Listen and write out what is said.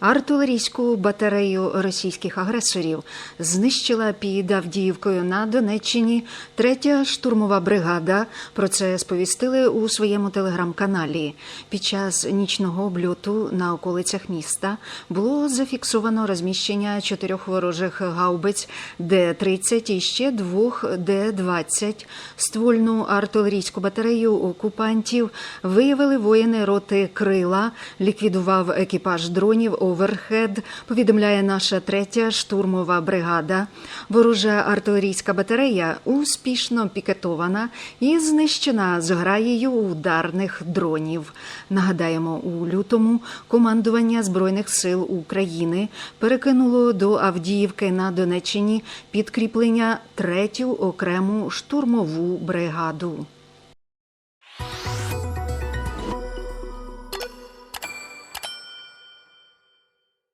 Артилерійську батарею російських агресорів знищила під Авдіївкою на Донеччині третя штурмова бригада. Про це сповістили у своєму телеграм-каналі. Під час нічного обльоту на околицях міста було зафіксовано розміщення чотирьох ворожих гаубиць Д-30 і ще двох Д-20. Ствольну артилерійську батарею окупантів виявили воїни роти Крила, ліквідував екіпаж дронів Оверхед, повідомляє наша третя штурмова бригада. Ворожа артилерійська батарея успішно пікетована і знищена зграєю ударних дронів. Нагадаємо, у лютому командування Збройних сил України перекинуло до Авдіївки на Донеччині підкріплення третю окрему штурмову бригаду.